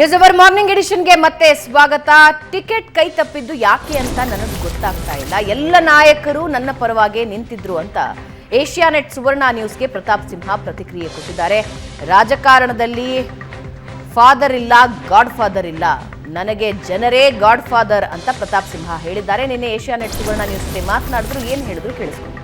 News hour morning ಎಡಿಷನ್ಗೆ ಮತ್ತೆ ಸ್ವಾಗತ. Ticket ಕೈ ತಪ್ಪಿದ್ದು ಯಾಕೆ ಅಂತ ನನಗೆ ಗೊತ್ತಾಗ್ತಾ ಇಲ್ಲ. ಎಲ್ಲ ನಾಯಕರು ನನ್ನ ಪರವಾಗಿ ನಿಂತಿದ್ರು ಅಂತ ಏಷ್ಯಾನೆಟ್ ಸುವರ್ಣ ನ್ಯೂಸ್ಗೆ ಪ್ರತಾಪ್ ಸಿಂಹ ಪ್ರತಿಕ್ರಿಯೆ ಕೊಟ್ಟಿದ್ದಾರೆ. ರಾಜಕಾರಣದಲ್ಲಿ ಫಾದರ್ ಇಲ್ಲ ಗಾಡ್ ಫಾದರ್ ಇಲ್ಲ. ನನಗೆ ಜನರೇ ಗಾಡ್ ಫಾದರ್ ಅಂತ ಪ್ರತಾಪ್ ಸಿಂಹ ಹೇಳಿದ್ದಾರೆ. ನಿನ್ನೆ ಏಷ್ಯಾನೆಟ್ ಸುವರ್ಣ ನ್ಯೂಸ್ಗೆ ಮಾತನಾಡಿದ್ರು, ಏನು ಹೇಳಿದ್ರು ಕೇಳಿಸ್ಕೊಂಡು.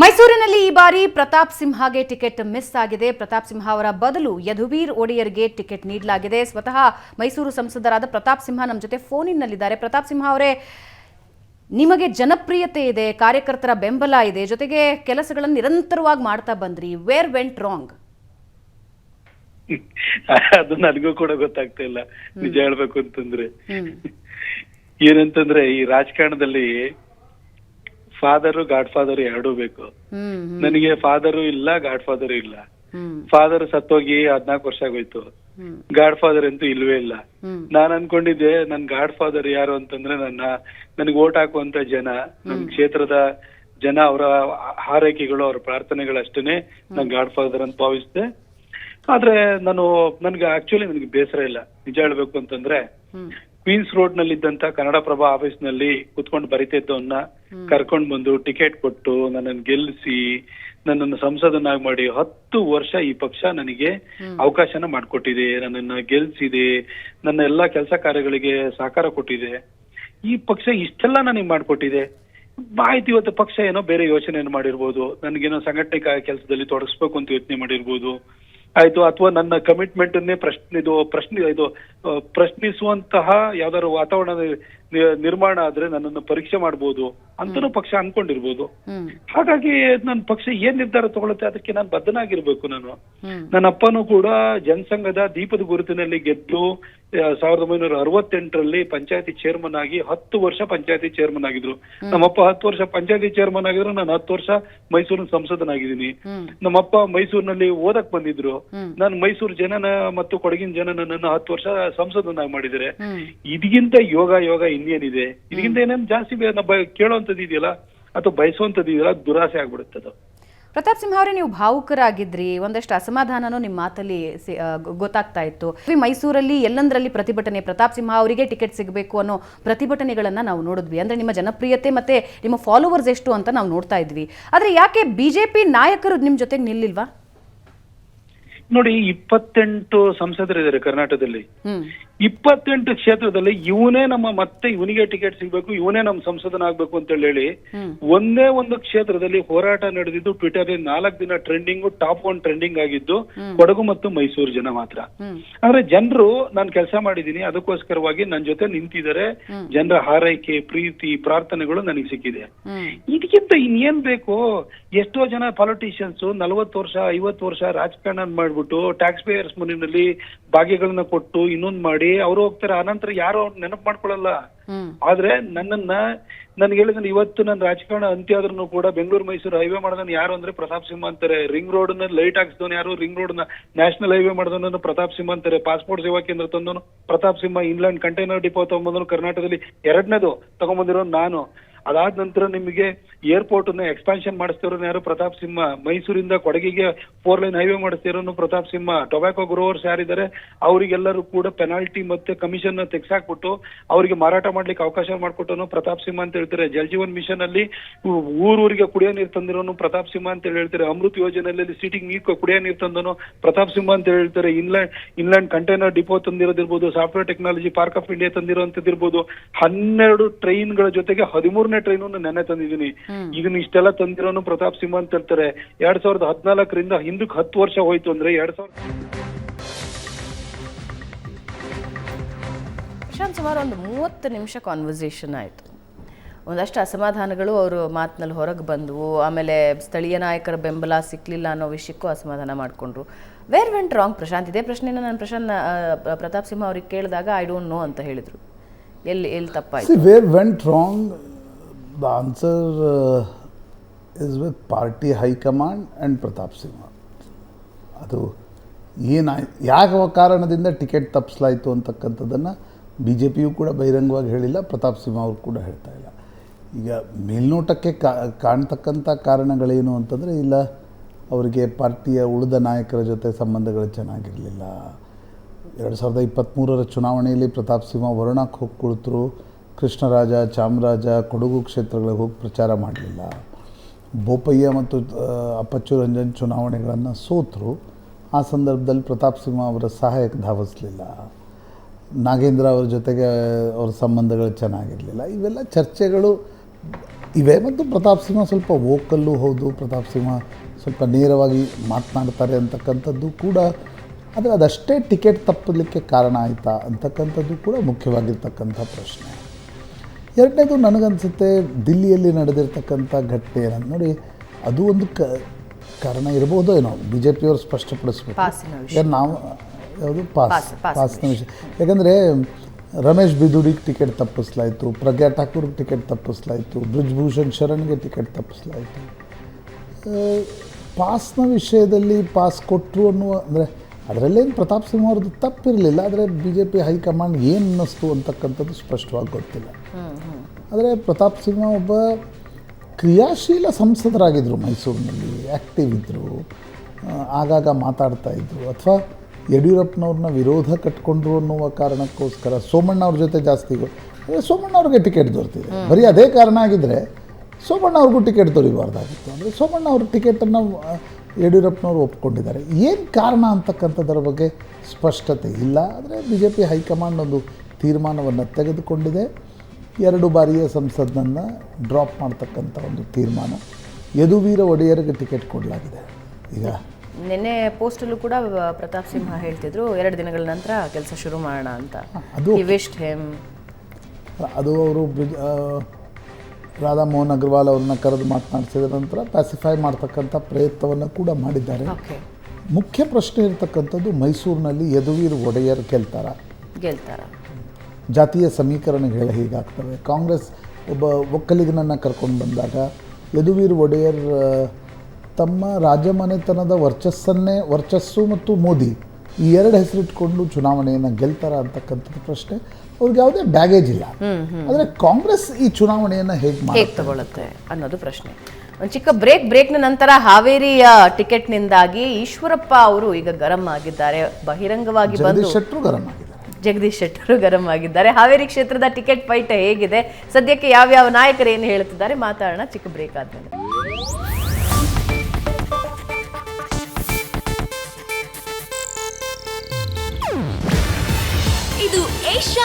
ಮೈಸೂರಿನಲ್ಲಿ ಈ ಬಾರಿ ಪ್ರತಾಪ್ ಸಿಂಹಗೆ ಟಿಕೆಟ್ ಮಿಸ್ ಆಗಿದೆ. ಪ್ರತಾಪ್ ಸಿಂಹ ಅವರ ಬದಲು ಯಧುವೀರ್ ಒಡೆಯರ್ಗೆ ಟಿಕೆಟ್ ನೀಡಲಾಗಿದೆ. ಸ್ವತಃ ಮೈಸೂರು ಸಂಸದರಾದ ಪ್ರತಾಪ್ ಸಿಂಹ ನಮ್ಮ ಜೊತೆ ಫೋನಿನಲ್ಲಿದ್ದಾರೆ. ಪ್ರತಾಪ್ ಸಿಂಹ ಅವರೇ ನಿಮಗೆ ಜನಪ್ರಿಯತೆ ಇದೆ ಕಾರ್ಯಕರ್ತರ ಬೆಂಬಲ ಇದೆ ಜೊತೆಗೆ ಕೆಲಸಗಳನ್ನು ನಿರಂತರವಾಗಿ ಮಾಡ್ತಾ ಬಂದ್ರಿ. ವೇರ್ ವೆಂಟ್ ರಾಂಗ್ ಅದು ನನಗೂ ಕೂಡ ಗೊತ್ತಾಗ್ತಾ ಇಲ್ಲ. ನಿಜ ಹೇಳ್ಬೇಕು ಅಂತಂದ್ರೆ. ಏನಂತಂದ್ರೆ ಈ ರಾಜಕಾರಣದಲ್ಲಿ ಫಾದರು ಗಾಡ್ ಫಾದರ್ ಎರಡೂ ಬೇಕು. ನನಗೆ ಫಾದರ್ ಇಲ್ಲ ಗಾಡ್ ಫಾದರ್ ಇಲ್ಲ ಫಾದರ್ ಸತ್ತೋಗಿ ಹದ್ನಾಲ್ಕು ವರ್ಷ ಆಗೋಯ್ತು. ಗಾಡ್ ಫಾದರ್ ಅಂತೂ ಇಲ್ವೇ ಇಲ್ಲ. ನಾನ್ ಅನ್ಕೊಂಡಿದ್ದೆ ನನ್ ಗಾಡ್ ಫಾದರ್ ಯಾರು ಅಂತಂದ್ರೆ ನನ್ನ ನನಗೆ ಓಟ್ ಹಾಕುವಂತ ಜನ ನಮ್ ಕ್ಷೇತ್ರದ ಜನ ಅವರ ಹಾರೈಕೆಗಳು ಅವರ ಪ್ರಾರ್ಥನೆಗಳು ಅಷ್ಟೇನೆ ನನ್ ಗಾಡ್ ಫಾದರ್ ಅಂತ ಭಾವಿಸಿದೆ. ಆದ್ರೆ ನಾನು ನನ್ಗೆ ಆಕ್ಚುಲಿ ನನಗೆ ಬೇಸರ ಇಲ್ಲ. ನಿಜ ಹೇಳ್ಬೇಕು ಅಂತಂದ್ರೆ ಕ್ವೀನ್ಸ್ ರೋಡ್ನಲ್ಲಿ ಇದ್ದಂತ ಕನ್ನಡಪ್ರಭ ಆಫೀಸ್ನಲ್ಲಿ ಕುತ್ಕೊಂಡು ಬರಿತಿದ್ದವನ್ನ ಕರ್ಕೊಂಡ್ ಬಂದು ಟಿಕೆಟ್ ಕೊಟ್ಟು ನನ್ನನ್ನು ಗೆಲ್ಲಿಸಿ ನನ್ನನ್ನು ಸಂಸದನಾಗಿ ಮಾಡಿ ಹತ್ತು ವರ್ಷ ಈ ಪಕ್ಷ ನನಗೆ ಅವಕಾಶನ ಮಾಡಿಕೊಟ್ಟಿದೆ ನನ್ನನ್ನ ಗೆಲ್ಸಿದೆ ನನ್ನ ಎಲ್ಲಾ ಕೆಲಸ ಕಾರ್ಯಗಳಿಗೆ ಸಹಕಾರ ಕೊಟ್ಟಿದೆ. ಈ ಪಕ್ಷ ಇಷ್ಟೆಲ್ಲ ನನಗೆ ಮಾಡಿಕೊಟ್ಟಿದೆ. ಮಾಹಿತಿ ಇವತ್ತು ಪಕ್ಷ ಏನೋ ಬೇರೆ ಯೋಚನೆಯನ್ನು ಮಾಡಿರ್ಬೋದು. ನನಗೇನೋ ಸಂಘಟನೆ ಕೆಲಸದಲ್ಲಿ ತೊಡಗಿಸ್ಬೇಕು ಅಂತ ಯೋಚನೆ ಮಾಡಿರ್ಬೋದು. ಆಯ್ತು ಅಥವಾ ನನ್ನ ಕಮಿಟ್ಮೆಂಟ್ ಅನ್ನೇ ಪ್ರಶ್ನೆ ಇದು ಪ್ರಶ್ನೆ ಇದು ಪ್ರಶ್ನಿಸುವಂತಹ ಯಾವ್ದಾದ್ರು ವಾತಾವರಣ ನಿರ್ಮಾಣ ಆದ್ರೆ ನನ್ನನ್ನು ಪರೀಕ್ಷೆ ಮಾಡ್ಬೋದು ಅಂತನೂ ಪಕ್ಷ ಅನ್ಕೊಂಡಿರ್ಬೋದು. ಹಾಗಾಗಿ ನನ್ನ ಪಕ್ಷ ಏನ್ ನಿರ್ಧಾರ ತಗೊಳುತ್ತೆ ಅದಕ್ಕೆ ನಾನು ಬದ್ಧನಾಗಿರ್ಬೇಕು ನಾನು. ನನ್ನ ಅಪ್ಪನೂ ಕೂಡ ಜನಸಂಘದ ದೀಪದ ಗುರುತಿನಲ್ಲಿ ಗೆದ್ದು ಸಾವಿರದ ಒಂಬೈನೂರ ಅರವತ್ತೆಂಟರಲ್ಲಿ ಪಂಚಾಯತಿ ಚೇರ್ಮನ್ ಆಗಿ ಹತ್ತು ವರ್ಷ ಪಂಚಾಯತಿ ಚೇರ್ಮನ್ ಆಗಿದ್ರು. ನಮ್ಮಪ್ಪ ಹತ್ತು ವರ್ಷ ಪಂಚಾಯತಿ ಚೇರ್ಮನ್ ಆಗಿದ್ರು ನಾನು ಹತ್ತು ವರ್ಷ ಮೈಸೂರಿನ ಸಂಸದನಾಗಿದ್ದೀನಿ. ನಮ್ಮಪ್ಪ ಮೈಸೂರಿನಲ್ಲಿ ಓದಕ್ ಬಂದಿದ್ರು. ನಾನು ಮೈಸೂರು ಜನನ ಮತ್ತು ಕೊಡಗಿನ ಜನನ ನನ್ನ ಹತ್ತು ವರ್ಷ ಸಂಸದನಾಗಿ ಮಾಡಿದರೆ ಇದಕ್ಕಿಂತ ಯೋಗ ಯೋಗ ಇನ್ನೇನಿದೆ? ಇದಕ್ಕಿಂತ ಏನೇನು ಜಾಸ್ತಿ ಕೇಳುವಂತದ್ದು ಕೇಳೋಂಥದ್ದು ಇದೆಯಲ್ಲ? ಅಥವಾ ಬಯಸುವಂಥದ್ದು ಇದೆಯಲ್ಲ? ದುರಾಸೆ ಆಗ್ಬಿಡುತ್ತೆ ಅದು ಪ್ರತಾಪ್ ಸಿಂಹ ಅವರೇ ನೀವು ಭಾವುಕರಾಗಿದ್ರಿ. ಒಂದಷ್ಟು ಅಸಮಾಧಾನನೂ ನಿಮ್ಮ ಮಾತಲ್ಲಿ ಗೊತ್ತಾಗ್ತಾ ಇತ್ತು. ಮೈಸೂರಲ್ಲಿ ಎಲ್ಲಂದ್ರಲ್ಲಿ ಪ್ರತಿಭಟನೆ ಪ್ರತಾಪ್ ಸಿಂಹ ಅವರಿಗೆ ಟಿಕೆಟ್ ಸಿಗಬೇಕು ಅನ್ನೋ ಪ್ರತಿಭಟನೆಗಳನ್ನ ನಾವು ನೋಡಿದ್ವಿ. ಅಂದ್ರೆ ನಿಮ್ಮ ಜನಪ್ರಿಯತೆ ಮತ್ತೆ ನಿಮ್ಮ ಫಾಲೋವರ್ಸ್ ಎಷ್ಟು ಅಂತ ನಾವು ನೋಡ್ತಾ ಇದ್ವಿ. ಆದ್ರೆ ಯಾಕೆ ಬಿಜೆಪಿ ನಾಯಕರು ನಿಮ್ ಜೊತೆಗೆ ನಿಲ್ಲಿಲ್ವಾ? ನೋಡಿ ಇಪ್ಪತ್ತೆಂಟು ಸಂಸದರಿದ್ದಾರೆ ಕರ್ನಾಟಕದಲ್ಲಿ. ಇಪ್ಪತ್ತೆಂಟು ಕ್ಷೇತ್ರದಲ್ಲಿ ಇವನೇ ನಮ್ಮ ಮತ್ತೆ ಇವನಿಗೆ ಟಿಕೆಟ್ ಸಿಗ್ಬೇಕು ಇವನೇ ನಮ್ಮ ಸಂಸದನಾಗ್ಬೇಕು ಅಂತ ಹೇಳಿ ಒಂದೇ ಒಂದು ಕ್ಷೇತ್ರದಲ್ಲಿ ಹೋರಾಟ ನಡೆದಿದ್ದು ಟ್ವಿಟರ್ ನಾಲ್ಕು ದಿನ ಟ್ರೆಂಡಿಂಗ್ ಟಾಪ್ ಒನ್ ಟ್ರೆಂಡಿಂಗ್ ಆಗಿದ್ದು ಕೊಡಗು ಮತ್ತು ಮೈಸೂರು ಜನ ಮಾತ್ರ. ಆದ್ರೆ ಜನರು ನಾನು ಕೆಲಸ ಮಾಡಿದ್ದೀನಿ ಅದಕ್ಕೋಸ್ಕರವಾಗಿ ನನ್ನ ಜೊತೆ ನಿಂತಿದ್ದಾರೆ. ಜನರ ಹಾರೈಕೆ ಪ್ರೀತಿ ಪ್ರಾರ್ಥನೆಗಳು ನನಗೆ ಸಿಕ್ಕಿದೆ. ಇದಕ್ಕಿಂತ ಇನ್ನೇನ್ ಬೇಕು? ಎಷ್ಟೋ ಜನ ಪಾಲಿಟಿಷಿಯನ್ಸ್ ನಲವತ್ತು ವರ್ಷ ಐವತ್ತು ವರ್ಷ ರಾಜಕಾರಣ ಮಾಡ್ಬಿಟ್ಟು ಟ್ಯಾಕ್ಸ್ ಪೇಯರ್ಸ್ ಮನಿನಲ್ಲಿ ಭಾಗ್ಯಗಳನ್ನ ಕೊಟ್ಟು ಇನ್ನೊಂದ್ ಮಾಡಿ ಅವ್ರು ಹೋಗ್ತಾರೆ. ಆನಂತರ ಯಾರು ಅವ್ರು ನೆನಪು ಮಾಡ್ಕೊಳಲ್ಲ. ಆದ್ರೆ ನನ್ನನ್ನ ನನ್ಗೆ ಹೇಳಿದ್ರೆ ಇವತ್ತು ನನ್ನ ರಾಜಕಾರಣ ಅಂತ್ಯ ಆದ್ರೂ ಕೂಡ ಬೆಂಗಳೂರು ಮೈಸೂರು ಹೈವೇ ಮಾಡೋದನ್ನ ಯಾರು ಅಂದ್ರೆ ಪ್ರತಾಪ್ ಸಿಂಹ ಅಂತಾರೆ. ರಿಂಗ್ ರೋಡ್ನ ಲೈಟ್ ಹಾಕ್ಸಿದವನು ಯಾರು? ರಿಂಗ್ ರೋಡ್ನ ನ್ಯಾಷನಲ್ ಹೈವೇ ಮಾಡಿದವನು ಪ್ರತಾಪ್ ಸಿಂಹ ಅಂತಾರೆ. ಪಾಸ್ಪೋರ್ಟ್ ಸೇವಾ ಕೇಂದ್ರ ತಂದನು Pratap Simha. Inland container depot ತಗೊಂಬಂದನು ಕರ್ನಾಟಕದಲ್ಲಿ. ಎರಡನೇದು ತಗೊಂಬಂದಿರೋ ನಾನು. ಅದಾದ ನಂತರ ನಿಮಗೆ ಏರ್ಪೋರ್ಟ್ನ ಎಕ್ಸ್ಪಾನ್ಷನ್ ಮಾಡಿಸ್ತಿರೋನು ಯಾರು? ಪ್ರತಾಪ್ ಸಿಂಹ. ಮೈಸೂರಿಂದ ಕೊಡಗಿಗೆ ಫೋರ್ ಲೈನ್ ಹೈವೇ ಮಾಡಿಸ್ತಿರೋನು ಪ್ರತಾಪ್ ಸಿಂಹ. ಟೊಬ್ಯಾಕೋ ಗ್ರೋವರ್ಸ್ ಯಾರಿದ್ದಾರೆ ಅವರಿಗೆಲ್ಲರೂ ಕೂಡ ಪೆನಾಲ್ಟಿ ಮತ್ತೆ ಕಮಿಷನ್ ತೆಗ್ಸಾಕ್ಬಿಟ್ಟು ಅವರಿಗೆ ಮಾರಾಟ ಮಾಡ್ಲಿಕ್ಕೆ ಅವಕಾಶ ಮಾಡ್ಕೊಟ್ಟನು ಪ್ರತಾಪ್ ಸಿಂಹ ಅಂತ ಹೇಳ್ತಾರೆ. ಜಲಜೀವನ್ ಮಿಷನ್ ಅಲ್ಲಿ ಊರೂರಿಗೆ ಕುಡಿಯೋ ನೀರು ತಂದಿರೋನು ಪ್ರತಾಪ್ ಸಿಂಹ ಅಂತ ಹೇಳಿ ಹೇಳ್ತಾರೆ. ಅಮೃತ್ ಯೋಜನೆಯಲ್ಲಿ ಸಿಟಿಗೆ ನೀರು ಕುಡಿಯೋ ನೀರು ತಂದನು ಪ್ರತಾಪ್ ಸಿಂಹ ಅಂತ ಹೇಳ್ತಾರೆ. Inland inland container depot ತಂದಿರೋದಿರ್ಬೋದು software technology park of India ತಂದಿರೋಂಥದ್ದಿರ್ಬೋದು ಹನ್ನೆರಡು ಟ್ರೈನ್ಗಳ ಜೊತೆಗೆ ಹದಿಮೂರನೇ ಟ್ರೈನ್ ನೆನೆ ತಂದಿದ್ದೀನಿ. ಇದನ್ನ ಇಷ್ಟೆಲ್ಲ ತಂದಿರೋನು ಪ್ರತಾಪ್ ಸಿಂಹ ಅಂತ ಹೇಳ್ತಾರೆ. ಎರಡ್ ಸಾವಿರದ ಹದಿನಾಲ್ಕರಿಂದ ಹಿಂದಕ್ಕೆ ಹತ್ತು ವರ್ಷ ಹೋಯ್ತು ಅಂದ್ರೆ ಎರಡ್ ಸಾವಿರದ ಪ್ರಶಾಂತ್ ಸುಮಾರು ಒಂದು ಮೂವತ್ತು ನಿಮಿಷ ಕಾನ್ವರ್ಸೇಷನ್ ಆಯಿತು. ಒಂದಷ್ಟು ಅಸಮಾಧಾನಗಳು ಅವರು ಮಾತಿನಲ್ಲಿ ಹೊರಗೆ ಬಂದವು. ಆಮೇಲೆ ಸ್ಥಳೀಯ ನಾಯಕರ ಬೆಂಬಲ ಸಿಕ್ಕಲಿಲ್ಲ ಅನ್ನೋ ವಿಷಯಕ್ಕೂ ಅಸಮಾಧಾನ ಮಾಡಿಕೊಂಡ್ರು. Where went wrong Prashant? ಇದೇ ಪ್ರಶ್ನೆನ ನಾನು ಪ್ರಶಾಂತ್ ಪ್ರತಾಪ್ ಸಿಂಹ ಅವ್ರಿಗೆ ಕೇಳಿದಾಗ ಐ ಡೋಂಟ್ ನೋ ಅಂತ ಹೇಳಿದರು. ಎಲ್ಲಿ ಎಲ್ಲಿ ತಪ್ಪಾಯಿತು? Where went wrong wrong, the answer uh, is with party high command and. ಅದು ಏನು ಯಾವ ಕಾರಣದಿಂದ ಟಿಕೆಟ್ ತಪ್ಪಿಸ್ಲಾಯಿತು ಅಂತಕ್ಕಂಥದ್ದನ್ನು ಬಿ ಜೆ ಪಿಯು ಕೂಡ ಬಹಿರಂಗವಾಗಿ ಹೇಳಿಲ್ಲ ಪ್ರತಾಪ್ ಸಿಂಹ ಅವರು ಕೂಡ ಹೇಳ್ತಾ ಇಲ್ಲ. ಈಗ ಮೇಲ್ನೋಟಕ್ಕೆ ಕಾಣ್ತಕ್ಕಂಥ ಕಾರಣಗಳೇನು ಅಂತಂದರೆ ಇಲ್ಲ ಅವರಿಗೆ ಪಾರ್ಟಿಯ ಉಳಿದ ನಾಯಕರ ಜೊತೆ ಸಂಬಂಧಗಳು ಚೆನ್ನಾಗಿರಲಿಲ್ಲ. ಎರಡು ಸಾವಿರದ ಇಪ್ಪತ್ತ್ಮೂರರ ಚುನಾವಣೆಯಲ್ಲಿ ಪ್ರತಾಪ್ ಸಿಂಹ ವರುಣಕ್ಕೆ ಹೋಗಿ ಕುಳಿತರು ಕೃಷ್ಣರಾಜ, ಚಾಮರಾಜ ಕೊಡಗು ಕ್ಷೇತ್ರಗಳಿಗೆ ಹೋಗಿ ಪ್ರಚಾರ ಮಾಡಲಿಲ್ಲ. ಬೋಪಯ್ಯ ಮತ್ತು ಅಪ್ಪಚ್ಚು ರಂಜನ್ ಚುನಾವಣೆಗಳನ್ನು ಸೋತರು. ಆ ಸಂದರ್ಭದಲ್ಲಿ ಪ್ರತಾಪ್ ಸಿಂಹ ಅವರ ಸಹಾಯಕ್ಕೆ ಧಾವಿಸಲಿಲ್ಲ. ನಾಗೇಂದ್ರ ಅವ್ರ ಜೊತೆಗೆ ಅವ್ರ ಸಂಬಂಧಗಳು ಚೆನ್ನಾಗಿರಲಿಲ್ಲ. ಇವೆಲ್ಲ ಚರ್ಚೆಗಳು ಇವೆ ಮತ್ತು ಪ್ರತಾಪ್ ಸಿಂಹ ಸ್ವಲ್ಪ ವೋಕಲ್ಲು ಹೌದು. ಪ್ರತಾಪ್ ಸಿಂಹ ಸ್ವಲ್ಪ ನೇರವಾಗಿ ಮಾತನಾಡ್ತಾರೆ ಅಂತಕ್ಕಂಥದ್ದು ಕೂಡ ಆದರೆ ಅದಷ್ಟೇ ಟಿಕೆಟ್ ತಪ್ಪಲಿಕ್ಕೆ ಕಾರಣ ಆಯಿತಾ ಅಂತಕ್ಕಂಥದ್ದು ಕೂಡ ಮುಖ್ಯವಾಗಿರ್ತಕ್ಕಂಥ ಪ್ರಶ್ನೆ. ಎರಡನೇದು ನನಗನ್ಸುತ್ತೆ ದಿಲ್ಲಿಯಲ್ಲಿ ನಡೆದಿರ್ತಕ್ಕಂಥ ಘಟನೆ ನೋಡಿ ಅದು ಒಂದು ಕ ಕಾರಣ ಇರ್ಬೋದೋ ಏನೋ ಬಿ ಜೆ ಪಿಯವರು ಸ್ಪಷ್ಟಪಡಿಸ್ಬೇಕು ನಾವು ಯಾವುದು ಪಾಸ್ ಪಾಸ್- ಪಾಸಿನ ವಿಷಯ. ಯಾಕಂದರೆ ರಮೇಶ್ ಬಿದುಡಿಗೆ ಟಿಕೆಟ್ ತಪ್ಪಿಸ್ಲಾಯಿತು ಪ್ರಜ್ಞಾ ಠಾಕೂರ್ಗೆ ಟಿಕೆಟ್ ತಪ್ಪಿಸ್ಲಾಯಿತು ಬ್ರಿಜ್ಭೂಷಣ್ ಶರಣ್ಗೆ ಟಿಕೆಟ್ ತಪ್ಪಿಸ್ಲಾಯಿತು. ಪಾಸ್ನ ವಿಷಯದಲ್ಲಿ ಪಾಸ್ ಕೊಟ್ಟರು ಅನ್ನುವ ಅಂದರೆ ಅದರಲ್ಲೇನು ಪ್ರತಾಪ್ ಸಿಂಹ ಅವ್ರದ್ದು ತಪ್ಪಿರಲಿಲ್ಲ, ಆದರೆ ಬಿ ಜೆ ಪಿ ಹೈಕಮಾಂಡ್ ಏನು ಅನ್ನಿಸ್ತು ಅಂತಕ್ಕಂಥದ್ದು ಸ್ಪಷ್ಟವಾಗಿ ಗೊತ್ತಿಲ್ಲ. ಆದರೆ ಪ್ರತಾಪ್ ಸಿಂಹ ಒಬ್ಬ ಕ್ರಿಯಾಶೀಲ ಸಂಸದರಾಗಿದ್ದರು ಮೈಸೂರಿನಲ್ಲಿ ಆ್ಯಕ್ಟಿವ್ ಇದ್ದರು ಆಗಾಗ ಮಾತಾಡ್ತಾ ಇದ್ದರು ಅಥವಾ ಯಡಿಯೂರಪ್ಪನವ್ರನ್ನ ವಿರೋಧ ಕಟ್ಕೊಂಡ್ರು ಅನ್ನುವ ಕಾರಣಕ್ಕೋಸ್ಕರ, ಸೋಮಣ್ಣ ಅವ್ರ ಜೊತೆ ಜಾಸ್ತಿ ಸೋಮಣ್ಣ ಅವ್ರಿಗೆ ಟಿಕೆಟ್ ದೊರೆತಿದೆ. ಬರೀ ಅದೇ ಕಾರಣ ಆಗಿದ್ದರೆ ಸೋಮಣ್ಣ ಅವ್ರಿಗೂ ಟಿಕೆಟ್ ದೊರಿಬಾರ್ದಾಗಿತ್ತು ಅಂದರೆ ಸೋಮಣ್ಣ ಅವ್ರ ಟಿಕೆಟನ್ನು ಯಡಿಯೂರಪ್ಪನವರು ಒಪ್ಕೊಂಡಿದ್ದಾರೆ. ಏನು ಕಾರಣ ಅಂತಕ್ಕಂಥದ್ರ ಬಗ್ಗೆ ಸ್ಪಷ್ಟತೆ ಇಲ್ಲ. ಆದರೆ ಬಿ ಜೆ ಪಿ ಹೈಕಮಾಂಡ್ ಒಂದು ತೀರ್ಮಾನವನ್ನು ತೆಗೆದುಕೊಂಡಿದೆ. ಎರಡು ಬಾರಿಯ ಸಂಸದನನ್ನು ಡ್ರಾಪ್ ಮಾಡ್ತಕ್ಕಂಥ ಒಂದು ತೀರ್ಮಾನ ಯದುವೀರ ಒಡೆಯರಿಗೆ ಟಿಕೆಟ್ ಕೊಡಲಾಗಿದೆ. ಈಗ ನಿನ್ನೆ ಪೋಸ್ಟಲ್ಲೂ ಕೂಡ ಪ್ರತಾಪ್ ಸಿಂಹ ಹೇಳ್ತಿದ್ರು ಎರಡು ದಿನಗಳ ನಂತರ ಕೆಲಸ ಶುರು ಮಾಡೋಣ ಅಂತ. ಅದು ಅದು ಅವರು ಬ್ರಿಜ್ ಆ, ರಾಧಾ ಮೋಹನ್ ಅಗ್ರವಾಲ್ ಅವ್ರನ್ನ ಕರೆದು ಮಾತನಾಡಿಸಿದ ನಂತರ ಪ್ಯಾಸಿಫೈ ಮಾಡ್ತಕ್ಕಂಥ ಪ್ರಯತ್ನವನ್ನು ಕೂಡ ಮಾಡಿದ್ದಾರೆ. ಓಕೆ ಮುಖ್ಯ ಪ್ರಶ್ನೆ ಇರತಕ್ಕಂಥದ್ದು ಮೈಸೂರಿನಲ್ಲಿ ಯದುವೀರ್ ಒಡೆಯರ್ ಗೆಲ್ತಾರ. ಗೆಲ್ತಾರ. ಜಾತಿಯ ಸಮೀಕರಣಗಳು ಹೀಗಾಗ್ತವೆ? ಕಾಂಗ್ರೆಸ್ ಒಬ್ಬ ಒಕ್ಕಲಿಗನನ್ನು ಕರ್ಕೊಂಡು ಬಂದಾಗ ಯದುವೀರ್ ಒಡೆಯರ್ ತಮ್ಮ ರಾಜಮನೆತನದ ವರ್ಚಸ್ಸನ್ನೇ ವರ್ಚಸ್ಸು ಮತ್ತು ಮೋದಿ ಈ ಎರಡು ಹೆಸರಿಟ್ಕೊಂಡು ಚುನಾವಣೆಯನ್ನು ಗೆಲ್ತಾರ ಅಂತಕ್ಕಂಥದ್ದು ಪ್ರಶ್ನೆ. ಅವ್ರಿಗೆ ಯಾವುದೇ ಬ್ಯಾಗೇಜ್ ಇಲ್ಲ. ಆದರೆ ಕಾಂಗ್ರೆಸ್ ಈ ಚುನಾವಣೆಯನ್ನು ಹೇಗೆ ಹೇಗೆ ತಗೊಳುತ್ತೆ ಅನ್ನೋದು ಪ್ರಶ್ನೆ. ಒಂದು ಚಿಕ್ಕ ಬ್ರೇಕ್ ಬ್ರೇಕ್ನ ನಂತರ ಹಾವೇರಿಯ ಟಿಕೆಟ್ನಿಂದಾಗಿ ಈಶ್ವರಪ್ಪ ಅವರು ಈಗ ಗರಂ ಆಗಿದ್ದಾರೆ. ಬಹಿರಂಗವಾಗಿ ಬಂದು ಜಗದೀಶ್ ಶೆಟ್ಟರು ಗರಂ ಆಗಿದ್ದಾರೆ. ಜಗದೀಶ್ ಶೆಟ್ಟರು ಗರಂ ಆಗಿದ್ದಾರೆ. ಹಾವೇರಿ ಕ್ಷೇತ್ರದ ಟಿಕೆಟ್ ಫೈಟ್ ಹೇಗಿದೆ? ಸದ್ಯಕ್ಕೆ ಯಾವ್ಯಾವ ನಾಯಕರು ಏನು ಹೇಳುತ್ತಿದ್ದಾರೆ ಮಾತಾಡೋಣ ಚಿಕ್ಕ ಬ್ರೇಕ್ ಆದ್ಮೇಲೆ.